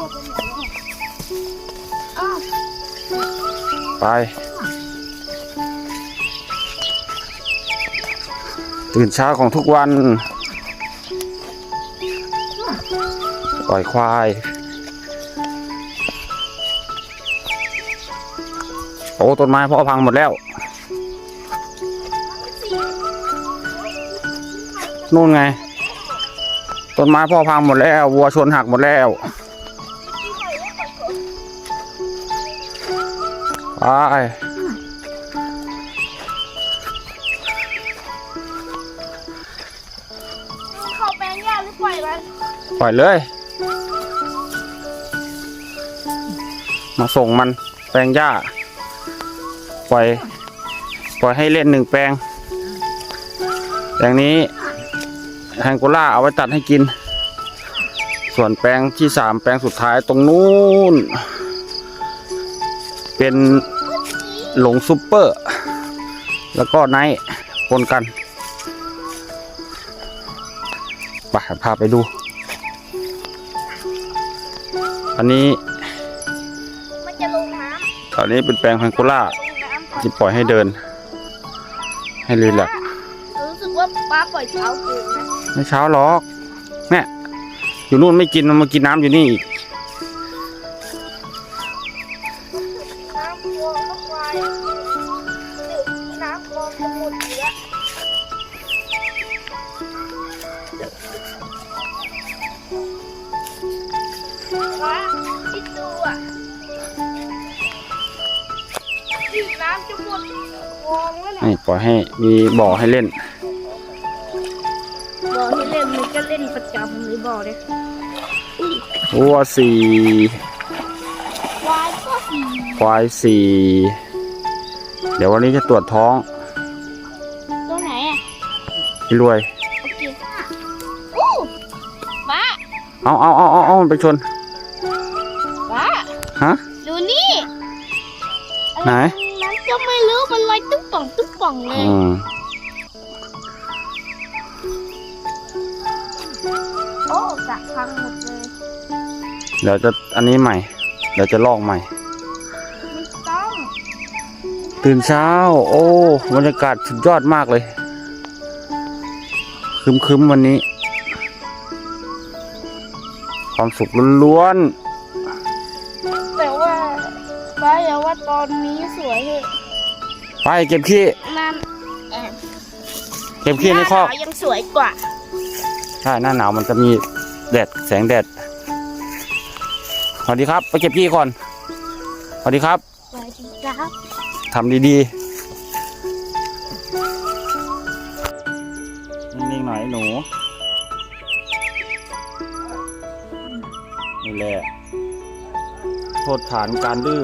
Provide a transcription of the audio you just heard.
วัวไปไหนอะอ้าวไป ตื่นเช้าของทุกวัน ปล่อยควาย โอ้ต้นไม้พ่อพังหมดแล้ว นู่นไง ต้นไม้พ่อพังหมดแล้ว วัวชนหักหมดแล้ว ไปเข้าแปลงหญ้าหรือปล่อยมันปล่อยเลย มาส่งมันแปลงหญ้า ปล่อย ปล่อยให้เล่นหนึ่งแปลง แปลงนี้แฮงโกล่าเอาไว้ตัดให้กิน ส่วนแปลงที่สามแปลงสุดท้ายตรงนู้น เป็นหลงซุปเปอร์ แล้วก็ไนท์ปนกันไปพาไปดู อันนี้มันจะลงน้ตอนนี้เป็นแปลงแพงโกล่าำลงน้ำก่อนที่ปล่อยให้เดิน ให้รีแลกซ์รู้สึกว่าป้าปล่อยเช้าเกินนะไม่เช้าหรอกเนี่ยอยู่นู่นไม่กินมันมากินน้ำอยู่นี่อีก น้ำวัวก็ควายดื่มน้ำคลองจะหมดอยู่แล้วว้าคิดดูอะดื่มน้ำจะหมดคลองแล้วเนี่ยนี่ปล่อยให้มีบ่อให้เล่นบอกให้เล่นมันก็เล่นประจำเลยบอกเลยวัวสี่ควายก็สี ควายสี่เดี๋ยววันนี้จะตรวจท้องตัวไหนอะให้รวย โอเคค่ะอู้ป้าเอาเอาเอาเอาเอามันไปชนป้าฮะ ดูนี่ไหนนั้นก็ไม่รู้มันลอยตุ๊บป่องตุ๊บป่องเลย อืมโอ้กะพังหมดเลย เดี๋ยวจะอันนี้ใหม่ เดี๋ยวจะลอกใหม่ไม่ต้อง ตื่นเช้า โอ้บรรยากาศสุดยอดมากเลยคึมคึมๆวันนี้ ความสุขล้วนแต่ว่าป้าอย่าว่าตอนนี้สวยเลยๆไปเก็บขี้นั่นแอบเก็บขี้ในคอกหาหนาวยังสวยกว่า ใช่หน้าหนาวมันจะมีแดดแสงแดดสวัสดีครับ ไปเก็บขี้ก่อนสวัสดีครับ สวยจริงครับ ทำดีๆ นิ่งๆหน่อยหนู นี่แหละ โทษฐานการดื้อ